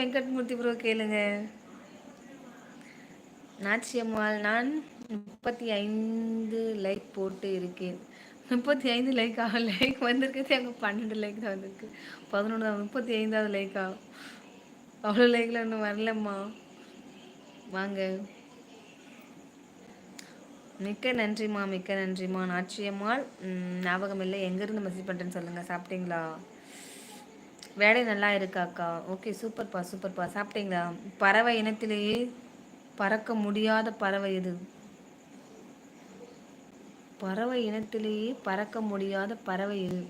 Venkatmurthy bro கேளுங்க. நாச்சியம்மாள் நான் முப்பத்தி ஐந்து லைக் போட்டு இருக்கேன். முப்பத்தி ஐந்து லைக் ஆகும் லைக் வந்திருக்கிறது அங்கே பன்னெண்டு லைக் தான் வந்திருக்கு. பதினொன்று தான் முப்பத்தி ஐந்தாவது லைக் ஆகும் அவ்வளோ லைக்கில் இன்னும் வரலம்மா. வாங்க. மிக்க நன்றிம்மா மிக்க நன்றிம்மா. நாச்சியம்மாள் ஞாபகம் இல்லை. எங்கேருந்து மெசேஜ் பண்ணுறேன்னு சொல்லுங்கள் சாப்பிட்டீங்களா? வேலை நல்லா இருக்காக்கா ஓகே சூப்பர்ப்பா சூப்பர்ப்பா சாப்பிட்டீங்களா? பறவை இனத்திலேயே பறக்க முடியாத பறவை இது பறவை இனத்திலேயே பறக்க முடியாத பறவை இது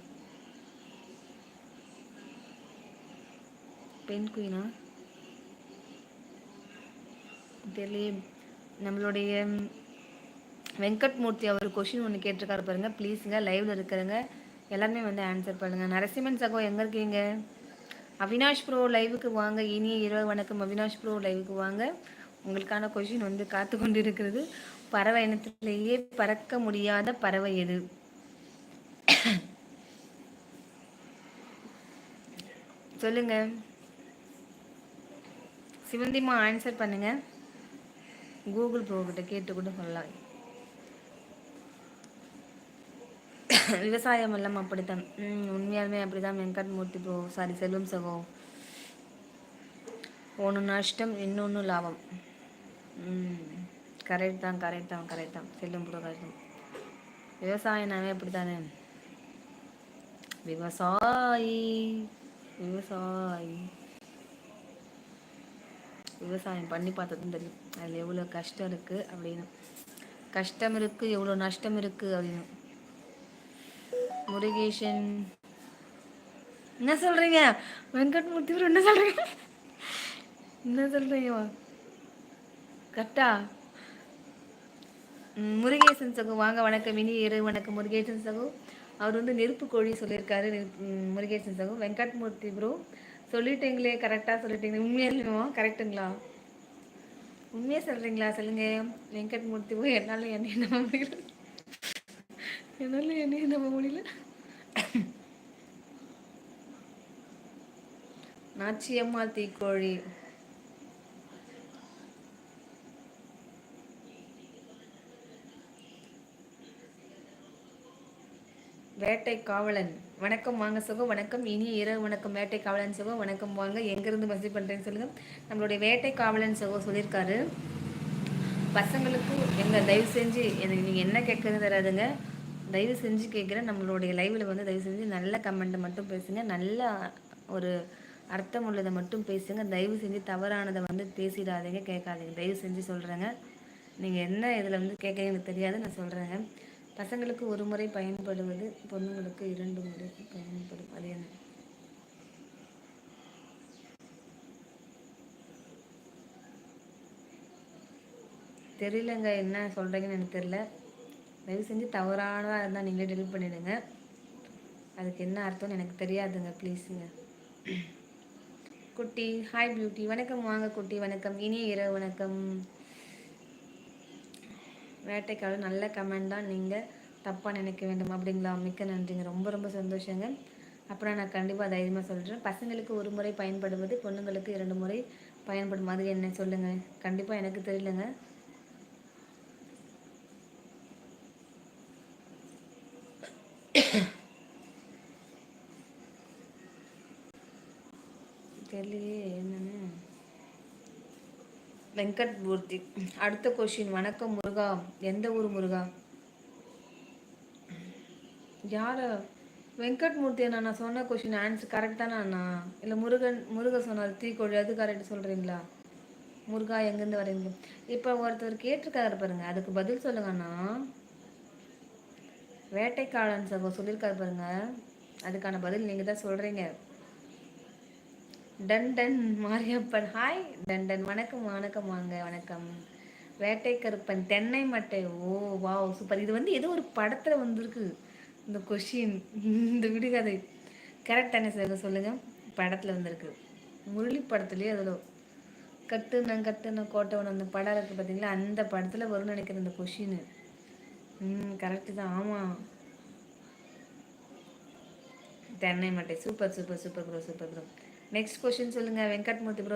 பெண் குயினா? தெரியலையே. நம்மளுடைய வெங்கட்மூர்த்தி அவர் கொஷின் ஒன்று கேட்டிருக்காரு பாருங்க. ப்ளீஸுங்க லைவ்ல இருக்கிறங்க. எல்லாருமே வந்து ஆன்சர் பண்ணுங்கள் நரசிம்மன் சகோ எங்கே இருக்கீங்க? அவினாஷ் ப்ரோ லைவுக்கு வாங்க. இனிய இரவு வணக்கம். அவினாஷ் ப்ரோ லைவுக்கு வாங்க. உங்களுக்கான கொஷின் வந்து காத்து கொண்டு இருக்கிறது பறவை இனத்திலேயே பறக்க முடியாத பறவை எது? சொல்லுங்க. சிவந்திமா ஆன்சர் பண்ணுங்க. கூகுள் ப்ரோ கிட்ட கேட்டு கூட சொல்லலாம். விவசாயம் எல்லாம் அப்படித்தான். உண்மையாலுமே அப்படிதான் வெங்கட்மூர்த்தி ப்ரோ சாரி செல்வம் சகோ. ஒன்று நஷ்டம் இன்னொன்று லாபம். கரெக்ட் தான் கரெக்ட் தான் கரெக்ட் தான். செல்லும் ப்ரோ கரெக்ட் விவசாயம்னாவே அப்படித்தானே? விவசாயி விவசாயி. விவசாயம் பண்ணி பார்த்ததும் தெரியும். அதில் எவ்வளோ கஷ்டம் இருக்குது அப்படின்னு. கஷ்டம் இருக்குது எவ்வளோ நஷ்டம் இருக்குது அப்படின்னு. முருகேஷன். என்ன சொல்கிறீங்க வெங்கட்மூர்த்தி என்ன சொல்கிறீங்க என்ன சொல்கிறீங்க கரெக்டா முருகேசன் சகோ வாங்க வணக்கம். இனி இரு வணக்கம். முருகேசன் சகோ அவர் வந்து நெருப்பு கோழி சொல்லியிருக்காரு. முருகேசன் சகோ வெங்கட்மூர்த்தி ப்ரோ சொல்லிட்டீங்களே கரெக்டாக சொல்லிட்டீங்க உண்மையா கரெக்டுங்களா உண்மையாக சொல்கிறீங்களா சொல்லுங்க. வெங்கட்மூர்த்தி ப்ரோ என்னால் என்ன நம்ப என்னால என்ன நம்ப முடியல. நாச்சியம்மா தீக்கோழி. வேட்டை காவலன். வணக்கம் வாங்க சுகம் வணக்கம். இனி இரவு வணக்கம். வேட்டை காவலன் சுகம் வணக்கம் வாங்க. எங்கேருந்து மெசேஜ் பண்ணுறேன்னு சொல்லுங்கள் நம்மளுடைய வேட்டை காவலன் சுகம் சொல்லியிருக்காரு. பசங்களுக்கு எங்கள் தயவு செஞ்சு எனக்கு நீங்கள் என்ன கேட்குறது தராதுங்க தயவு செஞ்சு கேட்குறேன் நம்மளுடைய லைவில் வந்து தயவு செஞ்சு நல்ல கமெண்ட்டை மட்டும் பேசுங்க. நல்ல ஒரு அர்த்தம் உள்ளதை மட்டும் பேசுங்க. தயவு செஞ்சு தவறானதை வந்து பேசிடாதீங்க. கேட்காதீங்க. தயவு செஞ்சு சொல்கிறேங்க நீங்கள் என்ன இதில் வந்து கேட்குறீங்கன்னு தெரியாது. நான் சொல்கிறேங்க பசங்களுக்கு ஒரு முறை பயன்படுவது பொண்ணுங்களுக்கு இரண்டு முறை பயன்படும் அது என்ன? தெரியலங்க. என்ன சொல்கிறீங்கன்னு எனக்கு தெரியல. தயவு செஞ்சு தவறானதாக இருந்தால் நீங்களே டெலிட் பண்ணிவிடுங்க அதுக்கு என்ன அர்த்தம்னு எனக்கு தெரியாதுங்க ப்ளீஸுங்க குட்டி ஹாய் பியூட்டி வணக்கம் வாங்க குட்டி வணக்கம். இனிய இரவு வணக்கம். வேட்டைக்காடு நல்ல கமெண்ட் தான் நீங்கள் தப்பாக நினைக்க வேண்டும். அப்படிங்களா? மிக்க நன்றிங்க. ரொம்ப ரொம்ப சந்தோஷங்க. அப்புறம் நான் கண்டிப்பாக தைரியமாக சொல்கிறேன் பசங்களுக்கு ஒரு முறை பயன்படுவது பொண்ணுங்களுக்கு இரண்டு முறை பயன்படும். மாதிரி என்ன சொல்லுங்கள் கண்டிப்பாக எனக்கு தெரியலங்க. தெரியலையே என்னன்னு. வெங்கட் மூர்த்தி அடுத்த கொஷின் வணக்கம் முருகா. எந்த ஊர் முருகா? யார? வெங்கட் மூர்த்தி அண்ணா நான் சொன்ன கொஷின் ஆன்சர் கரெக்ட் தானே அண்ணா? இல்லை முருகன் முருக சொன்னார் தீக்கோழி அது கரெக்ட் சொல்கிறீங்களா முருகா எங்கேருந்து வரீங்க இப்போ ஒருத்தர் கேட்டிருக்காரு பாருங்க அதுக்கு பதில் சொல்லுங்க அண்ணா. வேட்டைக்காலன் சகோ சொல்லியிருக்காரு பாருங்க அதுக்கான பதில் நீங்கள் தான் சொல்கிறீங்க டண்டன் மாரியப்பன். ஹாய் டண்டன் வணக்கம் வணக்கம் வாங்க வணக்கம். வேட்டை கருப்பன் தென்னை மட்டை. ஓ வா சூப்பர் இது வந்து ஏதோ ஒரு படத்தில் வந்திருக்கு. இந்த கொஷின் இந்த விடுகதை கரெக்டான சார் சொல்லுங்கள் படத்தில் வந்திருக்கு. முரளி படத்துலேயே அதில் கட்டுன கட்டுன கோட்டவன் அந்த படம் இருக்குது பார்த்தீங்களா அந்த படத்தில் வரும்னு நினைக்கிறேன் இந்த கொஷின் ம் கரெக்டு தான். ஆமாம் தென்னை மட்டை. Super super super bro super bro next question சொல்லுங்கள் வெங்கட்மூர்த்தி ப்ரோ